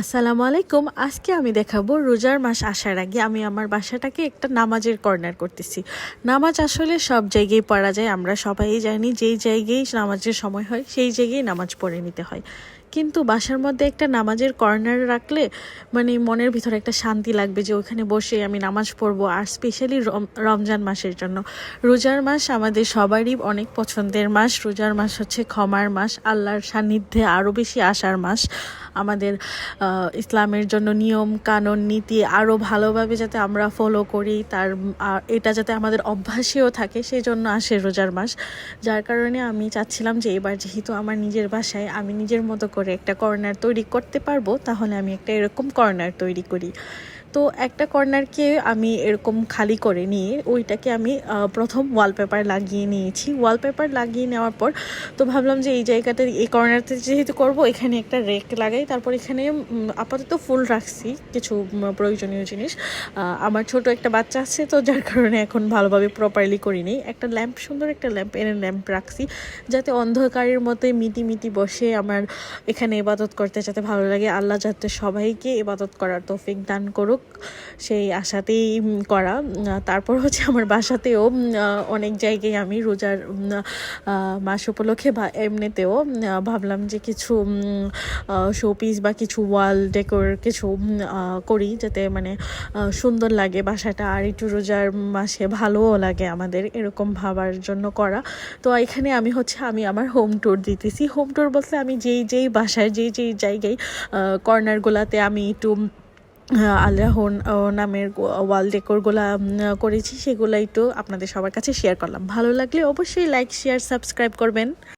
আসসালামু আলাইকুম। আজকে আমি দেখাবো রোজার মাস আসার আগে আমি আমার বাসাটাকে একটা নামাজের কর্নার করতেছি। নামাজ আসলে সব জায়গায় পড়া যায়, আমরা সবাই জানি যেই জায়গায় নামাজের সময় হয়, সেই জায়গায় নামাজ পড়ে নিতে হয়। কিন্তু বাসার মধ্যে একটা নামাজের কর্নার রাখলে মানে মনের ভিতরে একটা শান্তি লাগবে যে ওখানে বসে আমি নামাজ পড়ব, আর স্পেশালি রমজান মাসের জন্য। রোজার মাস আমাদের সবারই অনেক পছন্দের মাস। রোজার মাস হচ্ছে ক্ষমার মাস, আল্লাহর সান্নিধ্যে আরও বেশি আসার মাস। আমাদের ইসলামের জন্য নিয়ম, কানুন, নীতি আরও ভালোভাবে যাতে আমরা ফলো করি, তার এটা যাতে আমাদের অভ্যাসেও থাকে সেই জন্য আসে রোজার মাস। যার কারণে আমি চাচ্ছিলাম যে এবার যেহেতু আমার নিজের বাসায়, আমি নিজের মতো করে একটা কর্নার তৈরি করতে পারব তাহলে আমি একটা এরকম কর্নার তৈরি করি। তো একটা কর্নারকে আমি এরকম খালি করে নিয়ে ওইটাকে আমি প্রথম ওয়ালপেপার লাগিয়ে নিয়েছি। ওয়ালপেপার লাগিয়ে নেওয়ার পর তো ভাবলাম যে এই জায়গাটা এই কর্নারতে যেহেতু করব, এখানে একটা রেক লাগাই। তারপর এখানে আপাতত ফুল রাখছি কিছু প্রয়োজনীয় জিনিস। আমার ছোট একটা বাচ্চা আছে তো, যার কারণে এখন ভালোভাবে প্রপারলি করি করিনি একটা ল্যাম্প, সুন্দর একটা ল্যাম্প এনে ল্যাম্প রাখছি যাতে অন্ধকারের মতোই মিটি মিটি বসে আমার এখানে ইবাদত করতে যাতে ভালো লাগে। আল্লাহ যাতে সবাইকে ইবাদত করার তৌফিক দান করুক। সেই আশাতেই করা। তারপর হচ্ছে আমার বাসাতেও অনেক জায়গায় আমি রোজার মাস উপলক্ষে বা এমনিতেও ভাবলাম যে কিছু শোপিস বা কিছু ওয়াল ডেকোর কিছু করি যাতে মানে সুন্দর লাগে বাসাটা আর একটু রোজার মাসে ভালোও লাগে আমাদের এরকম ভাবার জন্য করা। তো এখানে আমি হচ্ছে, আমি আমার হোম ট্যুর দিতেছি। হোম ট্যুর বলতে আমি যেই যেই বাসায়, যেই যেই জায়গায় কর্নারগুলোতে আমি একটু আহ, আল্লাহর নামের ওয়াল ডেকোরগুলা করেছি সেগুলো একটু আপনাদের সবার কাছে শেয়ার করলাম। ভালো লাগলে অবশ্যই লাইক শেয়ার সাবস্ক্রাইব করবেন।